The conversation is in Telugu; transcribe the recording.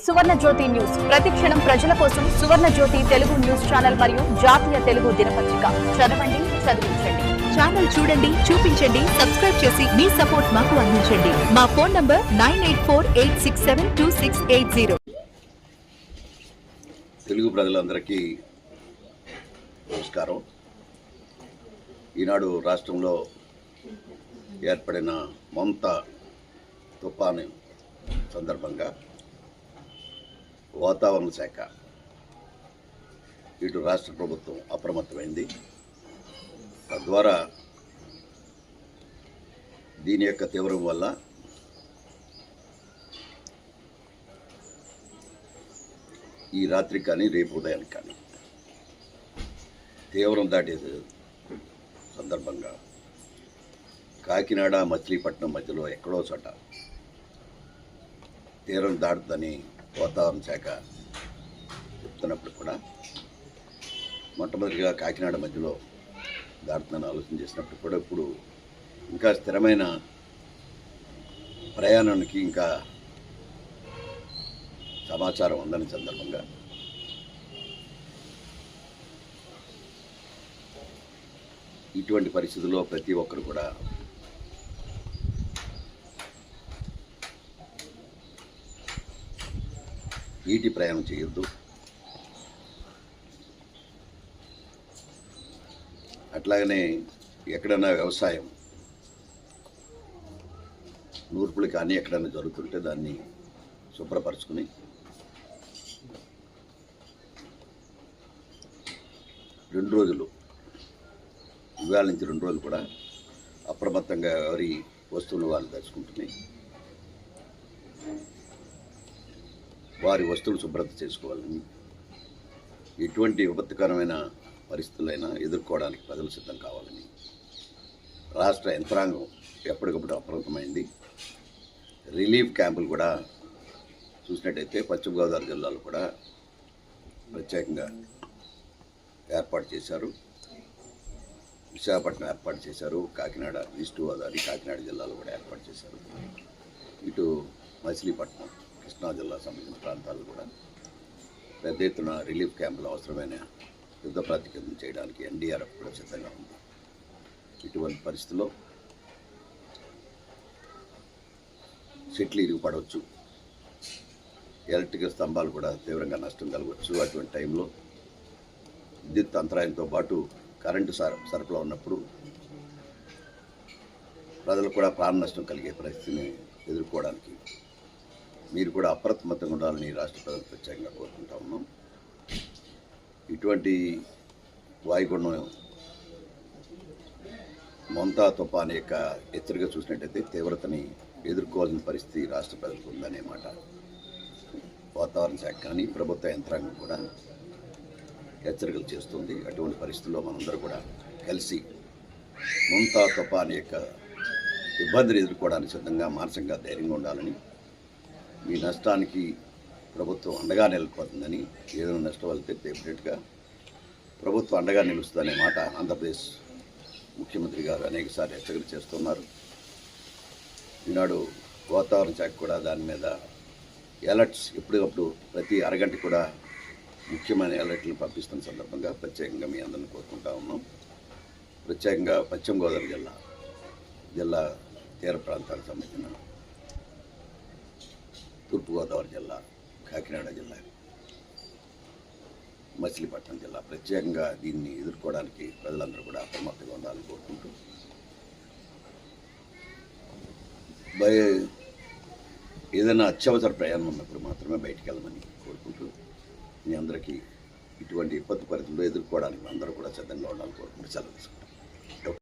సువర్ణ జ్యోతి న్యూస్ ప్రతిక్షణం ప్రజల కోసం సువర్ణ జ్యోతి తెలుగు న్యూస్ ఛానల్ మరియు జాతీయ తెలుగు దినపత్రిక. చదవండి చదివించండి. ఛానల్ చూడండి చూపించండి సబ్స్క్రైబ్ చేసి మీ సపోర్ట్ మాకు అందించండి. మా phone number nine eight four eight six seven two six eight zero. Telugu ప్రజలందరికీ నమస్కారం. ఈనాడు రాష్ట్రంలో ఏర్పడిన మొంత తుఫాను సందర్భంగా వాతావరణ శాఖ. ఇటు రాష్ట్ర ప్రభుత్వం అప్రమత్తమైంది. తద్వారా దీని యొక్క తీవ్రం వల్ల ఈ రాత్రి కానీ రేపు ఉదయానికి కానీ తీవ్రం దాటే సందర్భంగా కాకినాడ మచిలీపట్నం మధ్యలో ఎక్కడో చోట తీరం దాటుదని వాతావరణ శాఖ చెప్తున్నప్పుడు కూడా మొట్టమొదటిగా కాకినాడ మధ్యలో దాటుతుందని ఆలోచన చేసినప్పుడు కూడా ఇప్పుడు ఇంకా స్థిరమైన ప్రయాణానికి ఇంకా సమాచారం ఉందని సందర్భంగా ఇటువంటి పరిస్థితుల్లో ప్రతి ఒక్కరు కూడా వీటి ప్రయాణం చేయొద్దు. అట్లాగనే ఎక్కడైనా వ్యవసాయం నూర్పులు కానీ ఎక్కడైనా జరుగుతుంటే దాన్ని శుభ్రపరచుకుని రెండు రోజులు ఇవాళ నుంచి రెండు రోజులు కూడా అప్రమత్తంగా ఎవరి వస్తువులు వాళ్ళు తెచ్చుకుంటున్నాయి వారి వస్తువులు శుభ్రత చేసుకోవాలని ఎటువంటి విపత్కరమైన పరిస్థితులైనా ఎదుర్కోవడానికి ప్రజలు సిద్ధం కావాలని రాష్ట్ర యంత్రాంగం ఎప్పటికప్పుడు అప్రమత్తమైంది. రిలీఫ్ క్యాంపులు కూడా చూసినట్టయితే పశ్చిమ గోదావరి జిల్లాలో కూడా ప్రత్యేకంగా ఏర్పాటు చేశారు. విశాఖపట్నం ఏర్పాటు చేశారు. కాకినాడ ఈస్ట్ గోదావరి కాకినాడ జిల్లాలో కూడా ఏర్పాటు చేశారు. ఇటు మచిలీపట్నం కృష్ణా జిల్లా సంబంధించిన ప్రాంతాలు కూడా పెద్ద ఎత్తున రిలీఫ్ క్యాంపులు అవసరమైన యుద్ధ ప్రాతిపదికన చేయడానికి ఎన్డీఆర్ఎఫ్ కూడా సిద్ధంగా ఉంది. ఇటువంటి పరిస్థితుల్లో చెట్లు ఇరిగిపడవచ్చు ఎలక్ట్రికల్ స్తంభాలు కూడా తీవ్రంగా నష్టం కలగవచ్చు. అటువంటి టైంలో విద్యుత్ అంతరాయంతో పాటు కరెంటు సర సరఫరా ఉన్నప్పుడు ప్రజలు కూడా ప్రాణ నష్టం కలిగే పరిస్థితిని ఎదుర్కోవడానికి మీరు కూడా అప్రమత్తంగా ఉండాలని రాష్ట్ర ప్రజలు ప్రత్యేకంగా కోరుకుంటా ఉన్నాం. ఇటువంటి వాయుగుండం మొంతా తుఫాన్ యొక్క హెచ్చరిక చూసినట్టయితే తీవ్రతని ఎదుర్కోవాల్సిన పరిస్థితి రాష్ట్ర ప్రజలకు ఉందనే మాట. వాతావరణ శాఖ కానీ ప్రభుత్వ యంత్రాంగం కూడా హెచ్చరికలు చేస్తుంది. అటువంటి పరిస్థితుల్లో మనందరూ కూడా కలిసి ముంతా తుఫాన్ యొక్క ఇబ్బందిని ఎదుర్కోవడానికి సిద్ధంగా మానసికంగా ధైర్యంగా ఉండాలని మీ నష్టానికి ప్రభుత్వం అండగా నిలిపోతుందని ఏదైనా నష్టం వెళ్తే డెఫినెట్గా ప్రభుత్వం అండగా నిలుస్తుందనే మాట ఆంధ్రప్రదేశ్ ముఖ్యమంత్రి గారు అనేకసార్లు హెచ్చరిక చేస్తున్నారు. ఈనాడు వాతావరణ శాఖ కూడా దాని మీద అలర్ట్స్ ఎప్పటికప్పుడు ప్రతి అరగంట కూడా ముఖ్యమైన అలర్ట్లు పంపిస్తున్న సందర్భంగా ప్రత్యేకంగా మీ అందరిని కోరుకుంటా ఉన్నాం. ప్రత్యేకంగా పశ్చిమ గోదావరి జిల్లా జిల్లా తీర ప్రాంతాలకు సంబంధించిన తూర్పుగోదావరి జిల్లా కాకినాడ జిల్లా మచిలీపట్నం జిల్లా. ప్రత్యేకంగా దీన్ని ఎదుర్కోవడానికి ప్రజలందరూ కూడా అప్రమత్తంగా ఉండాలని కోరుకుంటూ బై ఏదైనా అత్యవసర ప్రయాణం ఉన్నప్పుడు మాత్రమే బయటికి వెళ్ళమని కోరుకుంటూ మీ అందరికీ ఇటువంటి విపత్తు పరిస్థితుల్లో ఎదుర్కోవడానికి అందరూ కూడా సిద్ధంగా ఉండాలని కోరుకుంటూ సెలవు తీసుకుంటాం.